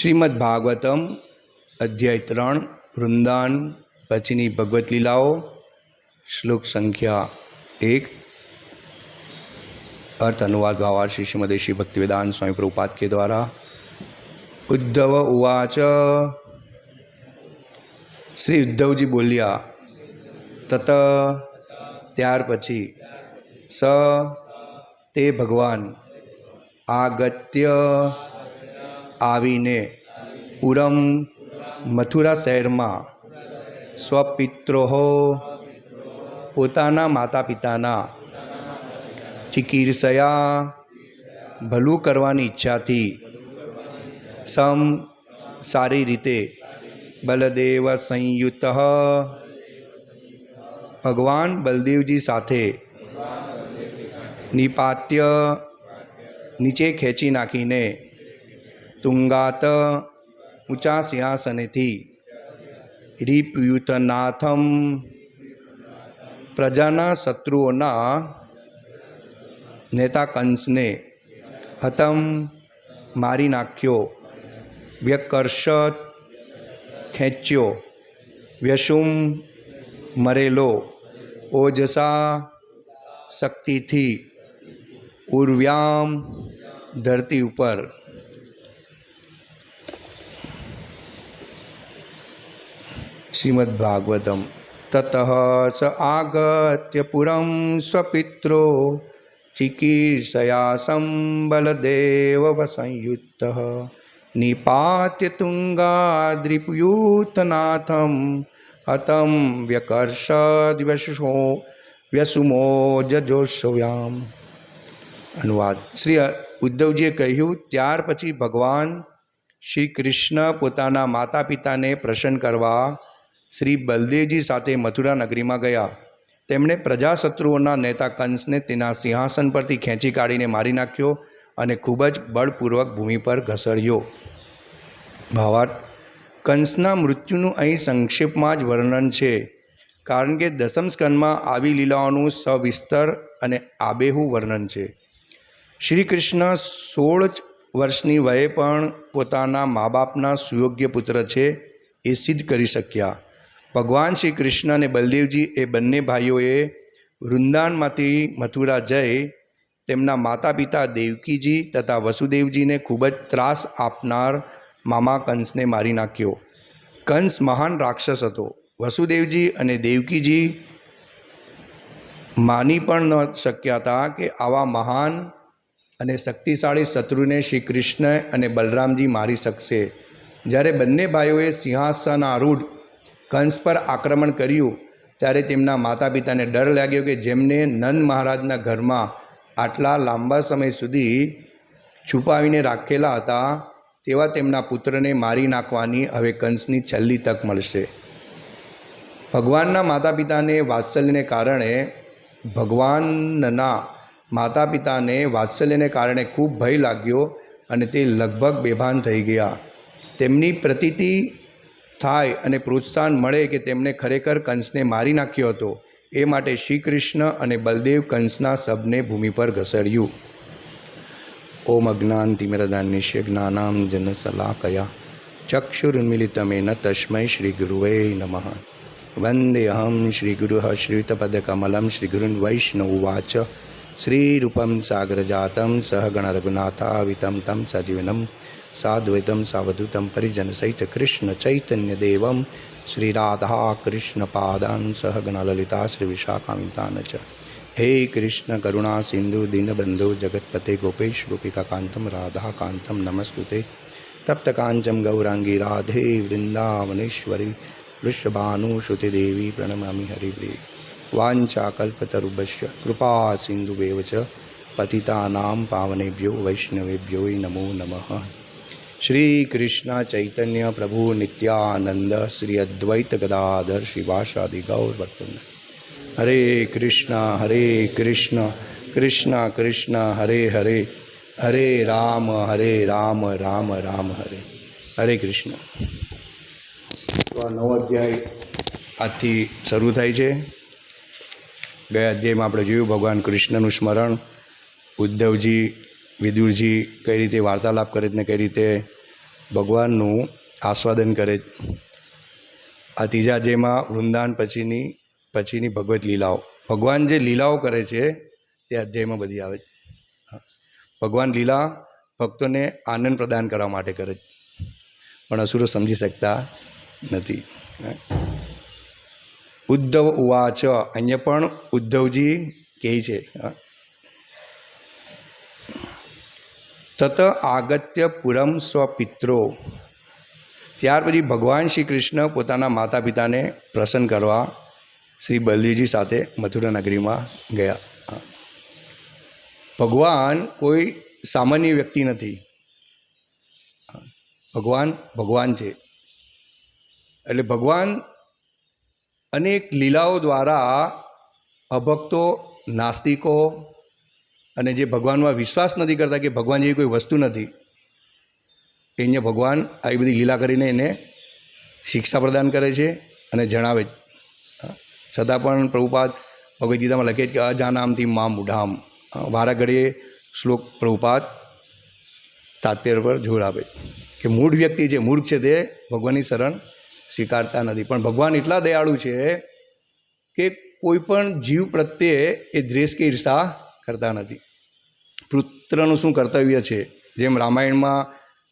શ્રીમદ્ ભાગવતમ અધ્યાય ત્રણ, વૃંદાન, પછીની ભગવત લીલાઓ, શ્લોક સંખ્યા એક. અર્થ અનુવાદ ભાવાર્ષી શ્રીમદ શ્રી ભક્તિવેદાંત સ્વામી પ્રભુપાદ કે દ્વારા. ઉદ્ધવ ઉવાચ. શ્રી ઉદ્ધવજી બોલ્યા, તત, ત્યાર પછી સ, તે ભગવાન આગત્ય આવીને પુરમ મથુરા શહેરમાં સ્વપિત્રોહો પોતાના માતા પિતાના ચિકિત્સયા ભલું કરવાની ઈચ્છાથી સમ સારી રીતે બલદેવ સંયુત ભગવાન બલદેવજી સાથે નિપાત્ય નીચે ખેંચી નાખીને તુંગાત ઊંચા સિંહાસનેથી રીપયુતનાથમ પ્રજાના શત્રુઓના નેતા કંસને હતમ મારી નાખ્યો વ્યકર્ષત ખેંચ્યો વ્યશુમ મરેલો ઓજસા શક્તિથી ઉર્વ્યામ ધરતી ઉપર શ્રીમદ્ ભાગવતમ તતઃ સ આગત્ય પુરં સ્વપિત્રો ચિકીર્ષયા બલદેવ સંયુક્ત નિપાત્ય તુંગાદ્રિપયુતનાથમ હતમ વ્યકર્ષદ વ્યશો વ્યસુમો જજોશવ્યામ અનુવાદ શ્રી ઉદ્ધવજીએ કહ્યું, ત્યાર પછી ભગવાન શ્રી કૃષ્ણ પોતાના માતા પિતાને પ્રસન્ન કરવા શ્રી બલદેવજી સાથે મથુરા નગરીમાં ગયા. તેમણે પ્રજાશત્રુઓના નેતા કંસને તેના સિંહાસન પરથી ખેંચી કાઢીને મારી નાખ્યો અને ખૂબ જ બળપૂર્વક ભૂમિ પર ઘસડ્યો. ભાવાર્થ, કંસના મૃત્યુનું અહીં સંક્ષેપમાં જ વર્ણન છે, કારણ કે દસમ સ્કંદમાં આવી લીલાઓનું સવિસ્તર અને આબેહુ વર્ણન છે. શ્રી કૃષ્ણ સોળ વર્ષની વયે પણ પોતાના મા બાપના સુયોગ્ય પુત્ર છે એ સિદ્ધ કરી શક્યા. ભગવાન શ્રી કૃષ્ણ અને બલદેવજી એ બંને ભાઈઓએ વૃંદાવનમાંથી મથુરા જઈ તેમના માતા પિતા દેવકીજી તથા વસુદેવજીને ખૂબ જ ત્રાસ આપનાર મામા કંસને મારી નાખ્યો. કંસ મહાન રાક્ષસ હતો. વસુદેવજી અને દેવકીજી માની પણ ન શક્યા હતા કે આવા મહાન અને શક્તિશાળી શત્રુને શ્રી કૃષ્ણ અને બલરામજી મારી શકશે. જ્યારે બંને ભાઈઓએ સિંહાસનારૂઢ કંસ પર આક્રમણ કર્યું, ત્યારે તેમના માતા પિતાને ડર લાગ્યો કે જેમને નંદ મહારાજના ઘરમાં આટલા લાંબા સમય સુધી છુપાવીને રાખેલા હતા, તેવા તેમના પુત્રને મારી નાખવાની હવે કંસની છેલ્લી તક મળશે. ભગવાનના માતા પિતાને વાત્સલ્યને કારણે ભગવાનના માતા પિતાને વાત્સલ્યને કારણે ખૂબ ભય લાગ્યો અને તે લગભગ બેભાન થઈ ગયા. તેમની પ્રતીતિ થાય અને પ્રોત્સાહન મળે કે તેમણે ખરેખર કંસને મારી નાખ્યો હતો, એ માટે શ્રી કૃષ્ણ અને બલદેવ કંસના શબને ભૂમિ પર ઘસડ્યું. ઓમ અજ્ઞાન તિમિરદાનિશ્ય જ્ઞાનામ કયા સલાકયા ચક્ષુર્મિલિતમેન તસ્મૈ શ્રી ગુરુવે નમઃ. વંદે અહમ શ્રી ગુરુઃ શ્રીતપદકમલમ શ્રી ગુરુન વૈષ્ણવવાચ શ્રીરૂપમ સાગરજાતમ સહગણ રઘુનાથાવિતમ તમ સજીવનમ સાદ્વૈતમ સાવધૂતમ પરિજન સહિત કૃષ્ણ ચૈતન્ય દેવમ શ્રી રાધા કૃષ્ણ પાદાન સહગણલલિતા શ્રી વિશાખામિતાન ચ હે કૃષ્ણ કરુણા સિંધુ દીનબંધુ જગતપતે ગોપેશ ગોપિકાકાંતમ રાધાકાંતમ નમસ્તુતે તપ્તકાંચમ ગૌરાંગી રાધે વૃંદાવનેશ્વરી વૃષભાનુશ્રુતિદેવી પ્રણમામી હરિપ્રિય વાંચા કૃપા સિંધુવેવ પતિતાનામ પાવનેભ્યો વૈષ્ણવેભ્યો નમો નમઃ શ્રી કૃષ્ણ ચૈતન્ય પ્રભુ નિત્યાનંદ શ્રી અદ્વૈત ગદાધર શિવાસાદિ ગૌર ભક્તોને હરે કૃષ્ણ હરે કૃષ્ણ કૃષ્ણ કૃષ્ણ હરે હરે હરે રામ હરે રામ રામ રામ હરે હરે કૃષ્ણ તો આ નવો અધ્યાય આજથી શરૂ થાય છે. ગયા અધ્યાયમાં આપણે જોયું ભગવાન કૃષ્ણનું સ્મરણ, ઉદ્ધવજી વિદુરજી કઈ રીતે વાર્તાલાપ કરે ને કઈ રીતે ભગવાનનું આસ્વાદન કરે આ ત્રીજા જેમાં વૃંદાવન પછીની પછીની ભગવત લીલાઓ. ભગવાન જે લીલાઓ કરે છે, તે અધ્યાયમાં બધી આવે છે. હા. ભગવાન લીલા ભક્તોને આનંદ પ્રદાન કરવા માટે કરે છે. પણ અસુરો સમજી શકતા નથી. હા. ઉદ્ધવ ઉવાચ, અહીંયા પણ ઉદ્ધવજી કહે છે હા. તત આગત્ય પુરમ સ્વપિત્રો. ત્યાર પછી ભગવાન શ્રી કૃષ્ણ પોતાના માતા પિતાને પ્રસન્ન કરવા શ્રી બલદેવજી સાથે મથુરા નગરીમાં ગયા. ભગવાન કોઈ સામાન્ય વ્યક્તિ નથી. ભગવાન ભગવાન છે. એટલે ભગવાન અનેક લીલાઓ દ્વારા અભક્તો, નાસ્તિકો અને જે ભગવાનમાં વિશ્વાસ નથી કરતા કે ભગવાન જેવી કોઈ વસ્તુ નથી, એને ભગવાન આવી બધી લીલા કરીને એને શિક્ષા પ્રદાન કરે છે અને જણાવે છતાં પણ પ્રભુપાદ ભગવદ્ ગીતામાં લખે છે કે અજાનામથી મા મુઢામ. વારા ઘડીએ શ્લોક પ્રભુપાદ તાત્પર્ય પર જોર આપે કે મૂળ વ્યક્તિ જે મૂર્ખ છે તે ભગવાનની શરણ સ્વીકારતા નથી. પણ ભગવાન એટલા દયાળુ છે કે કોઈ પણ જીવ પ્રત્યે એ દ્વેષ કે ઈર્ષા કરતા નથી. પુત્રનું શું કર્તવ્ય છે? જેમ રામાયણમાં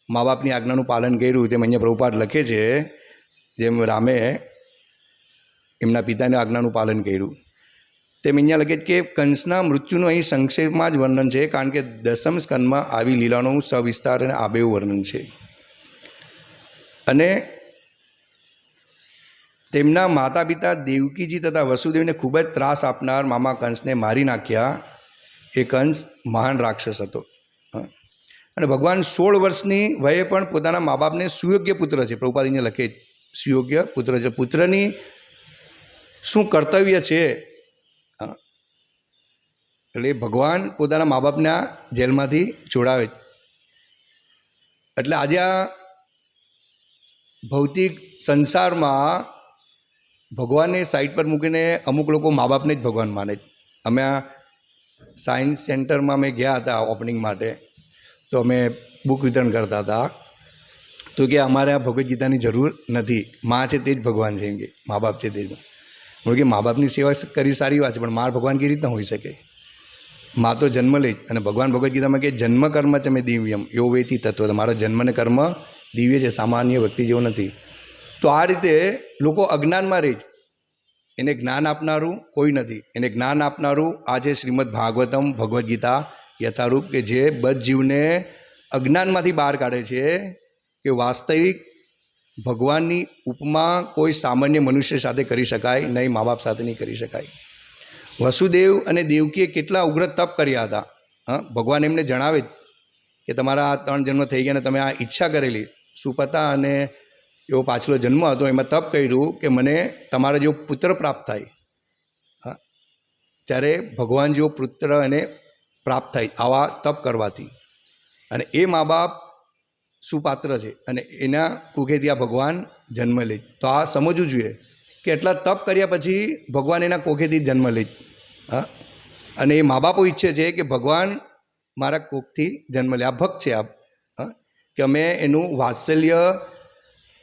મા બાપની આજ્ઞાનું પાલન કર્યું, તેમ અહીંયા પ્રભુપાદ લખે છે, જેમ રામે એમના પિતાની આજ્ઞાનું પાલન કર્યું. તેમ અહીંયા લખે છે કે કંસના મૃત્યુનું અહીં સંક્ષેપમાં જ વર્ણન છે, કારણ કે દસમ સ્કંદમાં આવી લીલાનું સવિસ્તાર અને આબેવું વર્ણન છે. અને તેમના માતા પિતા દેવકીજી તથા વસુદેવને ખૂબ જ ત્રાસ આપનાર મામા કંસને મારી નાખ્યા. એ કંસ મહાન રાક્ષસ હતો. અને ભગવાન સોળ વર્ષની વયે પણ પોતાના મા બાપને સુયોગ્ય પુત્ર છે. પ્રભુપાદીને લખે સુયોગ્ય પુત્ર છે. પુત્રની શું કર્તવ્ય છે. એટલે ભગવાન પોતાના મા બાપના જેલમાંથી છોડાવે એટલે આજે આ ભૌતિક સંસારમાં ભગવાનને સાઈડ પર મૂકીને અમુક લોકો મા બાપને જ ભગવાન માને છે. અમે આ સાયન્સ સેન્ટરમાં અમે ગયા હતા ઓપનિંગ માટે. તો અમે બુક વિતરણ કરતા હતા. તો કે અમારે આ ભગવદ્ ગીતાની જરૂર નથી. મા છે તે જ ભગવાન છે એમ કે. મા બાપ છે તે જ. કે મા બાપની સેવા કરી સારી વાત છે, પણ માર ભગવાન કેવી રીતના હોઈ શકે? મા તો જન્મ લે જ. અને ભગવાન ભગવદ્ ગીતામાં કે જન્મ કર્મ છે મેં દિવ્યમ. યો વેથી તત્વ. મારો જન્મ અને કર્મ દિવ્ય છે, સામાન્ય વ્યક્તિ જેવો નથી. તો આ રીતે લોકો અજ્ઞાનમાં રહે છે. એને જ્ઞાન આપનારું કોઈ નથી. એને જ્ઞાન આપનારું આ છે શ્રીમદ ભાગવતમ ભગવદ્ ગીતા યથારૂપ કે જે બધ જીવને અજ્ઞાનમાંથી બહાર કાઢે છે કે વાસ્તવિક ભગવાનની ઉપમા કોઈ સામાન્ય મનુષ્ય સાથે કરી શકાય નહીં મા બાપ સાથે નહીં કરી શકાય. વસુદેવ અને દેવકીએ કેટલા ઉગ્ર તપ કર્યા હતા. હા, ભગવાન એમને જણાવે કે તમારા ત્રણ જન્મ થઈ ગયા ને તમે આ ઈચ્છા કરેલી. સુપતા અને એવો પાછલો જન્મ હતો, એમાં તપ કર્યું કે મને તમારા જેવો પુત્ર પ્રાપ્ત થાય. હા. ત્યારે ભગવાન જેવો પુત્ર એને પ્રાપ્ત થાય આવા તપ કરવાથી. અને એ મા બાપ સુપાત્ર છે અને એના કુખેથી આ ભગવાન જન્મ લે. તો આ સમજવું જોઈએ કે એટલા તપ કર્યા પછી ભગવાન એના કોખેથી જન્મ લે. હા. અને એ મા બાપો ઈચ્છે છે કે ભગવાન મારા કોખથી જન્મ લે. આ ભક્ત છે આ. કે અમે એનું વાત્સલ્ય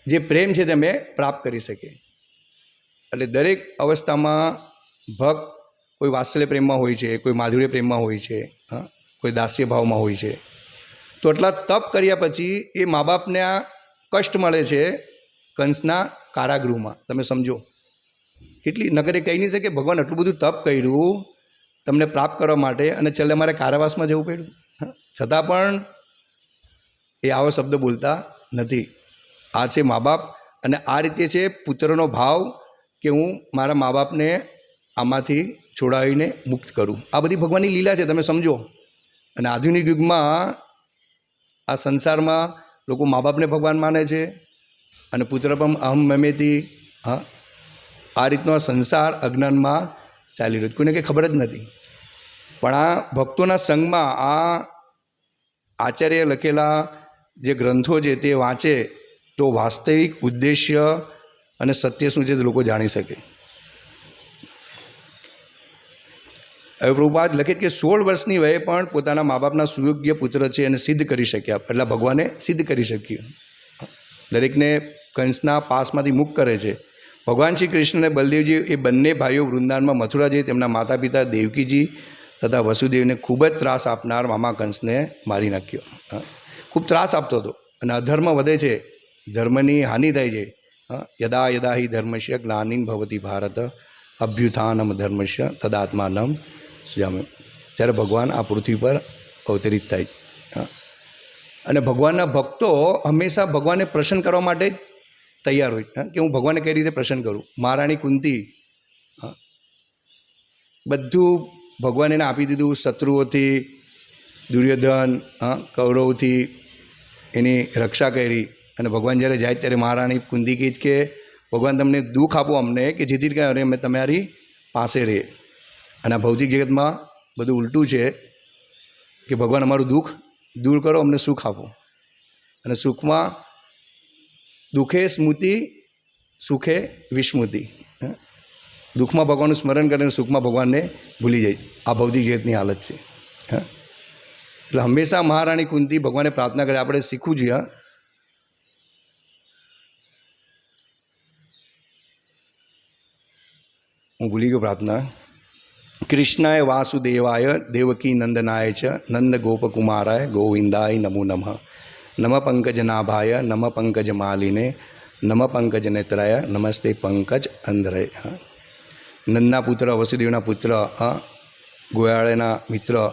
જે પ્રેમ છે તે અમે પ્રાપ્ત કરી શકીએ. એટલે દરેક અવસ્થામાં ભક્ત કોઈ વાત્સલ્ય પ્રેમમાં હોય છે, કોઈ માધુર્ય પ્રેમમાં હોય છે, હા, કોઈ દાસ્ય ભાવમાં હોય છે. તો એટલા તપ કર્યા પછી એ મા બાપને આ કષ્ટ મળે છે કંસના કારાગૃહમાં. તમે સમજો. કેટલી નગરે કહી નહીં શકે, ભગવાન આટલું બધું તપ કર્યું, તમને પ્રાપ્ત કરવા માટે અને છેલ્લે મારે કારાવાસમાં જવું પડ્યું? છતાં પણ એ આવો શબ્દ બોલતા નથી. આ છે મા બાપ અને આ રીતે છે પુત્રનો ભાવ કે હું મારા મા બાપને આમાંથી છોડાવીને મુક્ત કરું. આ બધી ભગવાનની લીલા છે, તમે સમજો. અને આધુનિક યુગમાં આ સંસારમાં લોકો મા બાપને ભગવાન માને છે અને પુત્ર પણ અહમ મમેથી હા, આ રીતનો આ સંસાર અજ્ઞાનમાં ચાલી રહ્યો. કોઈને કંઈ ખબર જ નથી. પણ આ ભક્તોના સંઘમાં આ આચાર્ય લખેલા જે ગ્રંથો છે તે વાંચે તો વાસ્તવિક ઉદ્દેશ્ય અને સત્ય શું છે તે લોકો જાણી શકે. હવે પ્રભુપાદ લખે કે સોળ વર્ષની વયે પણ પોતાના મા બાપના સુયોગ્ય પુત્ર છે એને સિદ્ધ કરી શક્યા. એટલે ભગવાને સિદ્ધ કરી શક્યું. દરેકને કંસના પાસમાંથી મુક્ત કરે છે. ભગવાન શ્રી કૃષ્ણ અને બલદેવજી એ બંને ભાઈઓ વૃંદાવનમાં મથુરા જઈ તેમના માતા પિતા દેવકીજી તથા વસુદેવને ખૂબ જ ત્રાસ આપનાર મામા કંસને મારી નાખ્યો. ખૂબ ત્રાસ આપતો હતો. અને અધર્મ વધે છે ધર્મની હાનિ થાય છે. યદા યદા હિ ધર્મસ્ય જ્ઞાનીન ભવતી ભારત અભ્યુત્થાનમ ધર્મસ્ય તદાત્માનમ સુજામે જ્યારે ભગવાન આ પૃથ્વી પર અવતરિત થાય. અને ભગવાનના ભક્તો હંમેશા ભગવાનને પ્રસન્ન કરવા માટે જ તૈયાર હોય કે હું ભગવાનને કઈ રીતે પ્રસન્ન કરું મહારાણી કુંતી બધું ભગવાન એને આપી દીધું શત્રુઓથી દુર્યોધન કૌરવથી એની રક્ષા કરી અને ભગવાન જ્યારે જાય ત્યારે મહારાણી કુંતી કહે કે ભગવાન તમને દુઃખ આપો અમને, કે જેથી કરીને અરે અમે તમારી પાસે રહીએ. અને આ ભૌતિક જગતમાં બધું ઉલટું છે કે ભગવાન અમારું દુઃખ દૂર કરો, અમને સુખ આપો. અને સુખમાં દુઃખે સ્મૃતિ, સુખે વિસ્મૃતિ? દુઃખમાં ભગવાનનું સ્મરણ કરે અને સુખમાં ભગવાનને ભૂલી જાય. આ ભૌતિક જગતની હાલત છે. હા? એટલે હંમેશા મહારાણી કુંતી ભગવાને પ્રાર્થના કરે. આપણે શીખવું જોઈએ હા ભૂલી ગયો પ્રાર્થના. કૃષ્ણાય વાસુદેવાય દેવકી નંદનાય ચ નંદ ગોપકુમારાય ગોવિંદાય નમો નમઃ. નમ પંકજનાભાય, નમ પંકજમાલિને, નમ પંકજનેત્રાય, નમસ્તે પંકજ અંધરે નંદના પુત્ર, વસુદેવના પુત્ર ગોયાળેના મિત્ર,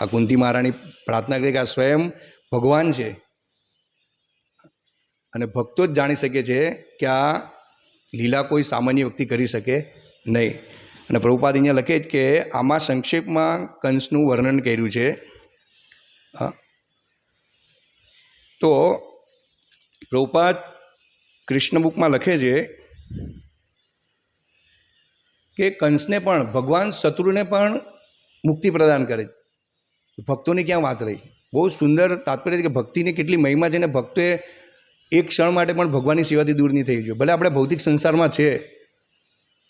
આ કુંતી મહારાણી પ્રાર્થના કરી કે આ સ્વયં ભગવાન છે. અને ભક્તો જ જાણી શકે છે કે આ લીલા કોઈ સામાન્ય વ્યક્તિ કરી શકે નહીં. અને પ્રભુપાદ અહીંયા લખે જ કે આમાં સંક્ષેપમાં કંસનું વર્ણન કર્યું છે. તો પ્રભુપાદ કૃષ્ણ બુકમાં લખે છે કે કંસને પણ, ભગવાન શત્રુને પણ મુક્તિ પ્રદાન કરે ભક્તોની ક્યાં વાત રહી? બહુ સુંદર તાત્પર્ય છે કે ભક્તિની કેટલી મહિમા છે ને ભક્તોએ એક ક્ષણ માટે પણ ભગવાનની સેવાથી દૂર નહીં થઈ જોઈએ ભલે આપણે ભૌતિક સંસારમાં છે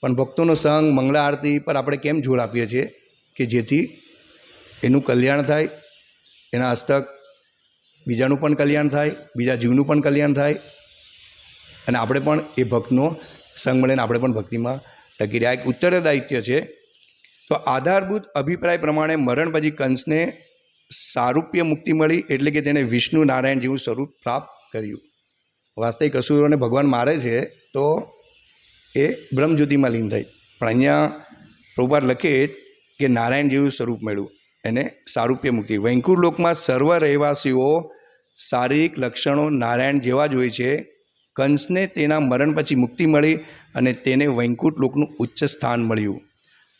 પણ ભક્તોનો સંગ મંગળા આરતી પર આપણે કેમ જોર આપીએ છીએ કે જેથી એનું કલ્યાણ થાય, એના હસ્તક બીજાનું પણ કલ્યાણ થાય, બીજા જીવનું પણ કલ્યાણ થાય અને આપણે પણ એ ભક્તનો સંગ મળીને આપણે પણ ભક્તિમાં ટકી રહ્યા. એક ઉત્તરદાયિત્વ છે. તો આધારભૂત અભિપ્રાય પ્રમાણે મરણ પછી કંસને સારૂપ્ય મુક્તિ મળી એટલે કે તેણે વિષ્ણુ નારાયણ જેવું સ્વરૂપ પ્રાપ્ત કર્યું. વાસ્તવિક અસુરોને ભગવાન મારે છે તો એ બ્રહ્મજ્યોતિમાં લીન થઈ પણ અહીંયા પ્રભુપાદ લખે જ કે નારાયણ જેવું સ્વરૂપ મળ્યું. એને સારૂપ્ય મુક્તિ. વૈંકુર લોકમાં સર્વ રહેવાસીઓ શારીરિક લક્ષણો નારાયણ જેવા જ હોય છે. કંસને તેના મરણ પછી મુક્તિ મળી અને તેને વૈંકુટ લોકનું ઉચ્ચ સ્થાન મળ્યું.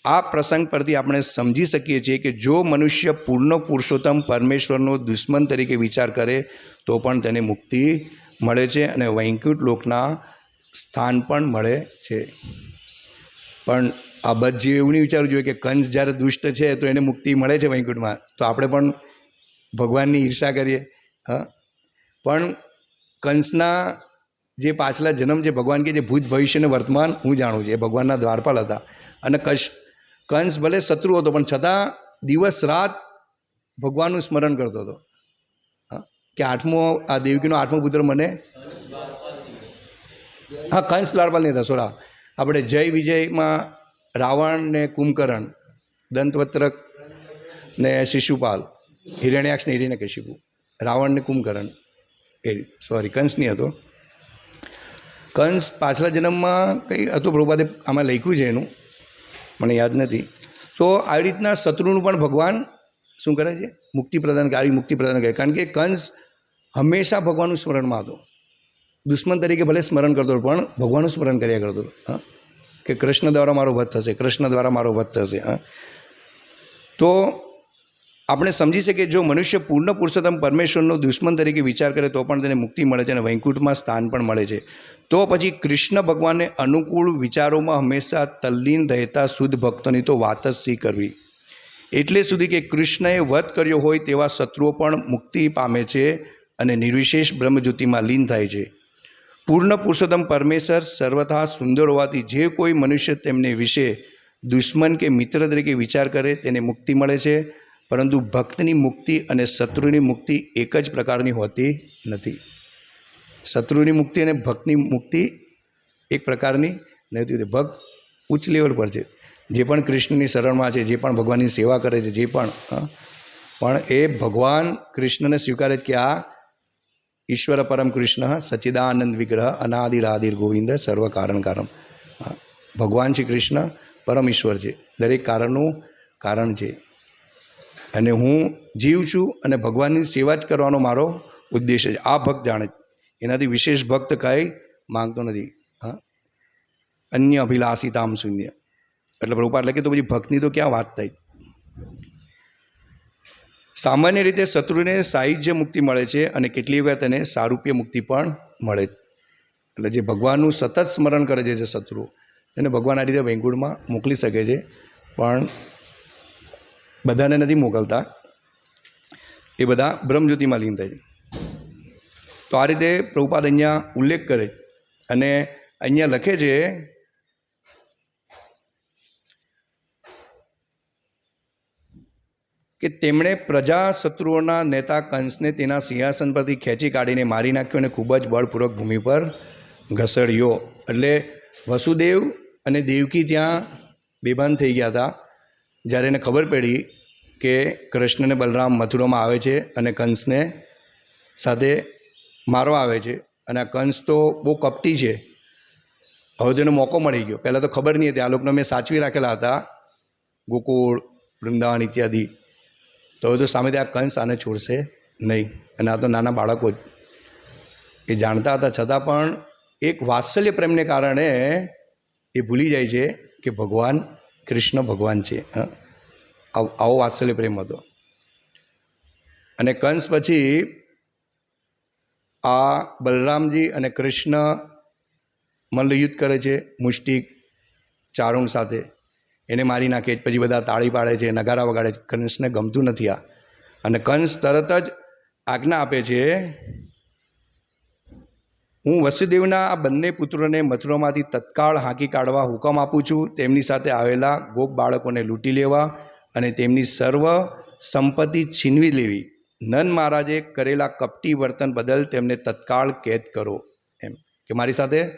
આ પ્રસંગ પરથી આપણે સમજી શકીએ છીએ કે જો મનુષ્ય પૂર્ણ પુરુષોત્તમ પરમેશ્વરનો દુશ્મન તરીકે વિચાર કરે તો પણ તેને મુક્તિ મળે છે અને વૈંકુટ લોકના સ્થાન પણ મળે છે. પણ આ બધ એવું નહીં વિચારવું જોઈએ કે કંસ જ્યારે દુષ્ટ છે તો એને મુક્તિ મળે છે વૈકુંઠમાં. તો આપણે પણ ભગવાનની ઈર્ષા કરીએ. હા? પણ કંસના જે પાછલા જન્મ છે, ભગવાન કે જે ભૂત ભવિષ્યને વર્તમાન, હું જાણું છું, એ ભગવાનના દ્વારપાલ હતા. અને કશ, કંસ ભલે શત્રુ હતો, પણ છતાં દિવસ રાત ભગવાનનું સ્મરણ કરતો હતો. કે આઠમો, આ દેવકીનો આઠમો પુત્ર મને હા, કંસ હતા સોરા આપણે જય વિજયમાં રાવણ ને કુંભકર્ણ, દંતવત્રક ને શિશુપાલ, હિરણ્યાક્ષ ને હિરણ્યકશિપુ રાવણ ને કુંભકર્ણ. એ સોરી કંસની હતો. કંસ પાછલા જન્મમાં કંઈ હતું પ્રભુપાદે આમાં લખ્યું છે એનું. મને યાદ નથી. તો આવી રીતના શત્રુનું પણ ભગવાન શું કરે છે? મુક્તિ પ્રદાન, આવી મુક્તિ પ્રદાન કરે. કારણ કે કંસ હંમેશા ભગવાનનું સ્મરણમાં હતો. દુશ્મન તરીકે ભલે સ્મરણ કરતો પણ ભગવાનનું સ્મરણ કર્યા કરતો હા? કે કૃષ્ણ દ્વારા મારો વધ થશે, કૃષ્ણ દ્વારા મારો વધ થશે, હા? તો આપણે સમજી શકીએ જો મનુષ્ય પૂર્ણ પુરુષોત્તમ પરમેશ્વરનો દુશ્મન તરીકે વિચાર કરે તો પણ તેને મુક્તિ મળે છે અને વૈકુંઠમાં સ્થાન પણ મળે છે. તો પછી કૃષ્ણ ભગવાનને અનુકૂળ વિચારોમાં હંમેશા તલ્લીન રહેતા શુદ્ધ ભક્તોની તો વાત જ શી કરવી? એટલે સુધી કે કૃષ્ણએ વધ કર્યો હોય તેવા શત્રુઓ પણ મુક્તિ પામે છે અને નિર્વિશેષ બ્રહ્મજ્યોતિમાં લીન થાય છે. પૂર્ણ પુરુષોત્તમ પરમેશ્વર સર્વથા સુંદર હોવાથી જે કોઈ મનુષ્ય તેમને વિશે દુશ્મન કે મિત્ર તરીકે વિચાર કરે તેને મુક્તિ મળે છે. પરંતુ ભક્તની મુક્તિ અને શત્રુની મુક્તિ એક જ પ્રકારની હોતી નથી. શત્રુની મુક્તિ અને ભક્તની મુક્તિ એક પ્રકારની નથી ભક્ત ઉચ્ચ લેવલ પર છે. જે પણ કૃષ્ણની શરણમાં છે, જે પણ ભગવાનની સેવા કરે છે, જે પણ પણ એ ભગવાન કૃષ્ણને સ્વીકારે કે આ ઈશ્વર પરમ કૃષ્ણ સચ્ચિદાનંદ વિગ્રહ, અનાદિરાદિર ગોવિંદ, સર્વ કારણ કારણ. ભગવાન શ્રી કૃષ્ણ, પરમ ઈશ્વર છે. દરેક કારણનું કારણ છે. અને હું જીવ છું અને ભગવાનની સેવા જ કરવાનો મારો ઉદ્દેશ છે. આ ભક્ત જાણે. એનાથી વિશેષ ભક્ત કંઈ માંગતો નથી. હા. અન્ય અભિલાષિતામ શૂન્ય. એટલે પ્રભુપાદ લખે તો પછી ભક્તની તો ક્યાં વાત થઈ સામાન્ય રીતે શત્રુને સાહિજ્ય મુક્તિ મળે છે અને કેટલી વાર તેને સારૂપ્ય મુક્તિ પણ મળે એટલે જે ભગવાનનું સતત સ્મરણ કરે છે શત્રુ એને ભગવાન આ રીતે વૈકુંઠમાં મોકલી શકે છે, પણ બધાને નથી મોકલતા. એ બધા બ્રહ્મજ્યોતિમાં લીન થાય તો આ રીતે પ્રભુપાદ અહીંયા ઉલ્લેખ કરે અને અહીંયા લખે છે કે તેમણે પ્રજાશત્રુઓના નેતા કંસને તેના સિંહાસન પરથી ખેંચી કાઢીને મારી નાખ્યો અને ખૂબ જ બળપૂર્વક ભૂમિ પર ઘસડ્યો. એટલે વસુદેવ અને દેવકી ત્યાં બેભાન થઈ ગયા હતા. જ્યારે એને ખબર પડી કે કૃષ્ણ અને બલરામ મથુરામાં આવે છે અને કંસને સાથે મારવા આવે છે અને આ કંસ તો બહુ કપટી છે. હવે તેનો મોકો મળી ગયો. પહેલાં તો ખબર નહીં હતી. આ લોકોને મેં સાચવી રાખેલા હતા. ગોકુળ, વૃંદાવન ઇત્યાદિ. તો હવે તો સામેથી આ કંસ આને છોડશે નહીં. અને આ તો નાના બાળકો જ. એ જાણતા હતા, છતાં પણ એક વાત્સલ્ય પ્રેમને કારણે એ ભૂલી જાય છે કે ભગવાન કૃષ્ણ ભગવાન છે. આવો વાત્સલ્ય પ્રેમ હતો. અને કંસ પછી આ બલરામજી અને કૃષ્ણ મલ્લયુદ્ધ કરે છે મુષ્ટિક ચારુણ સાથે. એને મારી નાખે, પછી બધા તાળી પાડે છે, નગારા વગાડે છે. કંસને ગમતું નથી આ. અને કંસ તરત જ આજ્ઞા આપે છે, હું વસુદેવના આ બંને પુત્રોને મથુરામાંથી તત્કાળ હાંકી કાઢવા હુકમ આપું છું. તેમની સાથે આવેલા ગોપ બાળકોને લૂંટી લેવા અને તેમની સર્વ સંપત્તિ છીનવી લેવી. નંદ મહારાજે કરેલા કપટી વર્તન બદલ તેમને તત્કાળ કેદ કરો. એમ. કે મારી સાથે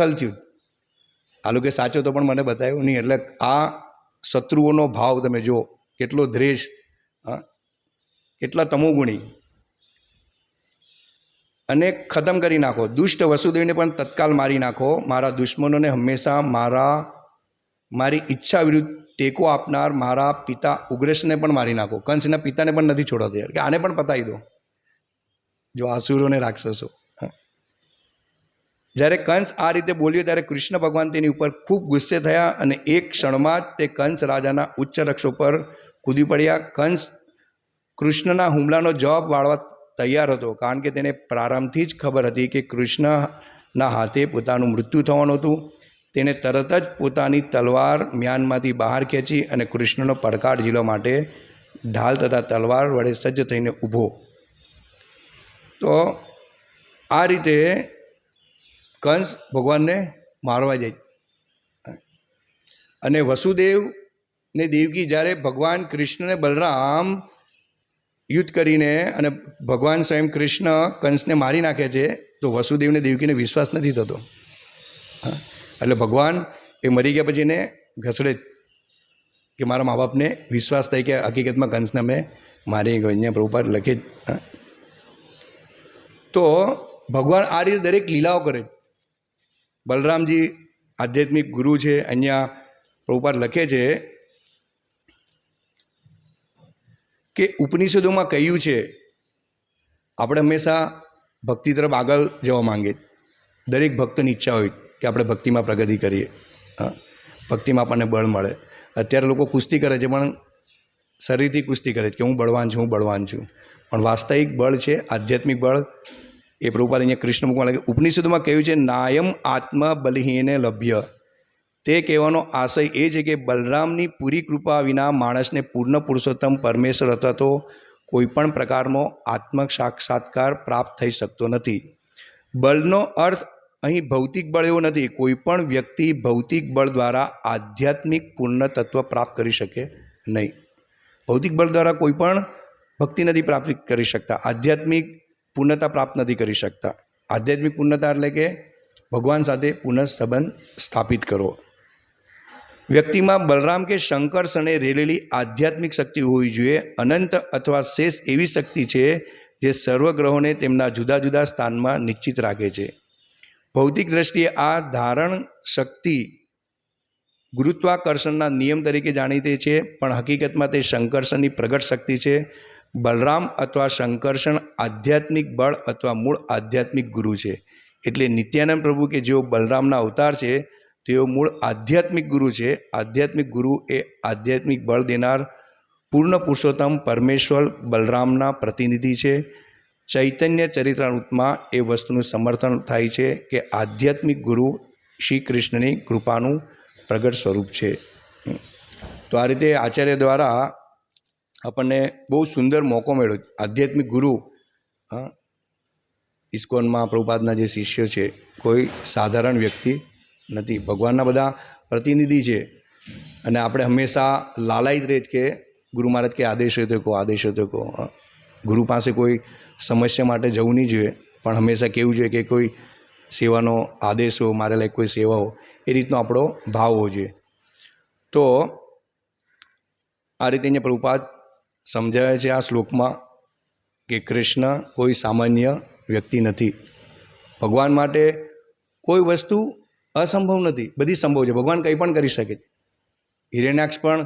છલ થયું. આ કે સાચો તો પણ મને બતાવ્યું નહીં, એટલે આ શત્રુઓનો ભાવ તમે જુઓ, કેટલો દ્રેશ હા, કેટલા તમોગુણી. અને ખતમ કરી નાખો. દુષ્ટ વસુદેવને પણ તત્કાલ મારી નાખો. મારા દુશ્મનોને હંમેશા મારા, મારી ઈચ્છા વિરુદ્ધ ટેકો આપનાર મારા પિતા ઉગ્રેશને પણ મારી નાખો. કંસના પિતાને પણ નથી છોડવા કે આને પણ પતાવી દો. જો આસુરોને રાક્ષસો. હા. જ્યારે કંસ આ રીતે બોલ્યો ત્યારે કૃષ્ણ ભગવાન તેની ઉપર ખૂબ ગુસ્સે થયા અને એક ક્ષણમાં જ તે કંસ રાજાના ઉચ્ચ રક્ષો પર કૂદી પડ્યા. કંસ કૃષ્ણના હુમલાનો જવાબ વાળવા તૈયાર હતો કારણ કે તેને પ્રારંભથી જ ખબર હતી કે કૃષ્ણના હાથે પોતાનું મૃત્યુ થવાનું હતું. તેણે તરત જ પોતાની તલવાર મ્યાનમાંથી બહાર ખેંચી અને કૃષ્ણનો પડકાર ઝીલવા માટે ઢાલ તથા તલવાર વડે સજ્જ થઈને ઊભો. તો આ રીતે કંસ ભગવાનને મારવા જાય અને વસુદેવ ને દેવકી જ્યારે ભગવાન કૃષ્ણને બલરામ યુદ્ધ કરીને અને ભગવાન સ્વયં કૃષ્ણ કંસને મારી નાખે છે, તો વસુદેવને દેવકીને વિશ્વાસ નથી થતો. એટલે ભગવાન એ મરી ગયા પછી એને ઘસડે કે મારા મા બાપને વિશ્વાસ થાય કે હકીકતમાં કંસને મેં મારી ગયો અહીંયા પ્રભુપાદ લખે જ. તો ભગવાન આ રીતે દરેક લીલાઓ કરે છે બલરામજી આધ્યાત્મિક ગુરુ છે, અહીંયા પ્રભુપાદ લખે છે કે ઉપનિષદોમાં કહ્યું છે, આપણે હંમેશા ભક્તિ તરફ આગળ જવા માંગીએ. દરેક ભક્તની ઈચ્છા હોય કે આપણે ભક્તિમાં પ્રગતિ કરીએ. હા, ભક્તિમાં આપણને બળ મળે. અત્યારે લોકો કુસ્તી કરે છે, પણ શરીરથી કુસ્તી કરે છે કે હું બળવાન છું, હું બળવાન છું. પણ વાસ્તવિક બળ છે, આધ્યાત્મિક બળ એ પ્રભુપાદ અહીંયા કૃષ્ણ મુખમાં લાગે ઉપનિષદમાં કહ્યું છે, નાયમ આત્મા બલિહીને લભ્ય. તે કહેવાનો આશય એ છે કે બલરામની પૂરી કૃપા વિના માણસને પૂર્ણ પુરુષોત્તમ પરમેશ્વર અથવા તો કોઈપણ પ્રકારનો આત્મ સાક્ષાત્કાર પ્રાપ્ત થઈ શકતો નથી. બળનો અર્થ અહીં ભૌતિક બળ એવો નથી કોઈપણ વ્યક્તિ ભૌતિક બળ દ્વારા આધ્યાત્મિક પૂર્ણ તત્વ પ્રાપ્ત કરી શકે નહીં. ભૌતિક બળ દ્વારા કોઈપણ ભક્તિ નથી પ્રાપ્ત કરી શકતા. આધ્યાત્મિક પૂર્ણતા પ્રાપ્ત નથી કરી શકતા. આધ્યાત્મિક પૂર્ણતા એટલે કે ભગવાન સાથે પુનઃ સંબંધ સ્થાપિત કરો. વ્યક્તિમાં બલરામ કે શંકર સણે રેલેલી આધ્યાત્મિક શક્તિ હોવી જોઈએ, અનંત અથવા શેષ એવી શક્તિ છે જે સર્વ ગ્રહોને તેમના જુદા જુદા સ્થાનમાં નિશ્ચિત રાખે છે. ભૌતિક દ્રષ્ટિએ આ ધારણ શક્તિ ગુરુત્વાકર્ષણના નિયમ તરીકે જાણીતી છે, પણ હકીકતમાં તે શંકર્ષણની પ્રગટ શક્તિ છે. બલરામ અથવા શંકર્ષણ આધ્યાત્મિક બળ અથવા મૂળ આધ્યાત્મિક ગુરુ છે. એટલે નિત્યાનંદ પ્રભુ કે જેઓ બલરામના અવતાર છે, તેઓ મૂળ આધ્યાત્મિક ગુરુ છે. આધ્યાત્મિક ગુરુ એ આધ્યાત્મિક બળ દેનાર પૂર્ણ પુરુષોત્તમ પરમેશ્વર બલરામના પ્રતિનિધિ છે. ચૈતન્ય ચરિત્રામૃતમાં એ વસ્તુનું સમર્થન થાય છે કે આધ્યાત્મિક ગુરુ શ્રી કૃષ્ણની કૃપાનું પ્રગટ સ્વરૂપ છે. તો આ રીતે આચાર્ય દ્વારા આપણને બહુ સુંદર મોકો મળ્યો. આધ્યાત્મિક ગુરુ ઇસ્કોનમાં પ્રભુપાદના જે શિષ્યો છે, કોઈ સાધારણ વ્યક્તિ નથી. ભગવાનના બધા પ્રતિનિધિ છે. અને આપણે હંમેશા લાલાયિત રહે કે ગુરુ મહારાજ કે આદેશ હોય તો કહો, આદેશ હોય તો કહો ગુરુ પાસે કોઈ સમસ્યા માટે જવું નહીં જોઈએ. પણ હંમેશા કહેવું જોઈએ કે કોઈ સેવાનો આદેશ હો, મારે લાયક કોઈ સેવા હો, એ રીતનો આપણો ભાવ હોવો જોઈએ. તો આ રીતે અહીંયા પ્રભુપાદ સમજાવે છે આ શ્લોકમાં કે કૃષ્ણ કોઈ સામાન્ય વ્યક્તિ નથી. ભગવાન માટે કોઈ વસ્તુ અસંભવ નથી, બધી સંભવ છે. ભગવાન કંઈ પણ કરી શકે. હિરેનાક્ષ પણ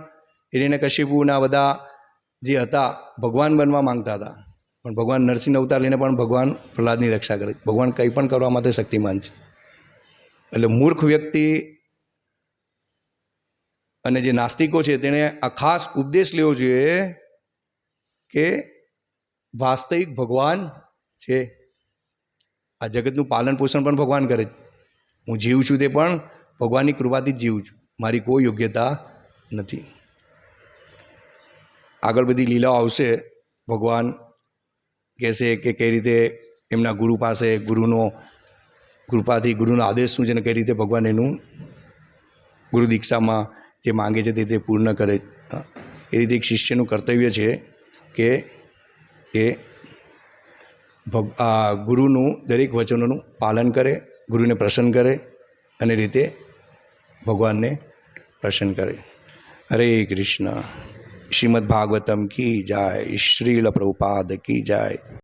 હિરણ્યકશિપુના બધા જે હતા, ભગવાન બનવા માંગતા હતા. પણ ભગવાન નરસિંહ અવતાર લઈને પણ ભગવાન પ્રહલાદની રક્ષા કરે ભગવાન કંઈ પણ કરવા માટે શક્તિમાન છે. એટલે મૂર્ખ વ્યક્તિ અને જે નાસ્તિકો છે, તેણે આ ખાસ ઉપદેશ લેવો જોઈએ કે વાસ્તવિક ભગવાન છે. આ જગતનું પાલન પોષણ પણ ભગવાન કરે છે. હું જીવું છું તે પણ ભગવાનની કૃપાથી જ જીવું છું. મારી કોઈ યોગ્યતા નથી. આગળ બધી લીલાઓ આવશે. ભગવાન કહેશે કે કઈ રીતે એમના ગુરુ પાસે ગુરુનો કૃપાથી, ગુરુનો આદેશ શું છે ને કઈ રીતે ભગવાન એનું ગુરુ દીક્ષામાં જે માંગે છે તે તે પૂર્ણ કરે. એ રીતે એક શિષ્યનું કર્તવ્ય છે. કે એ ભગ, આ ગુરુનું દરેક વચનોનું પાલન કરે, ગુરુને પ્રસન્ન કરે અને રીતે ભગવાનને પ્રસન્ન કરે. હરે કૃષ્ણ. શ્રીમદ ભાગવતમ કી જાય. શ્રીલ પ્રભુપાદ કી જાય.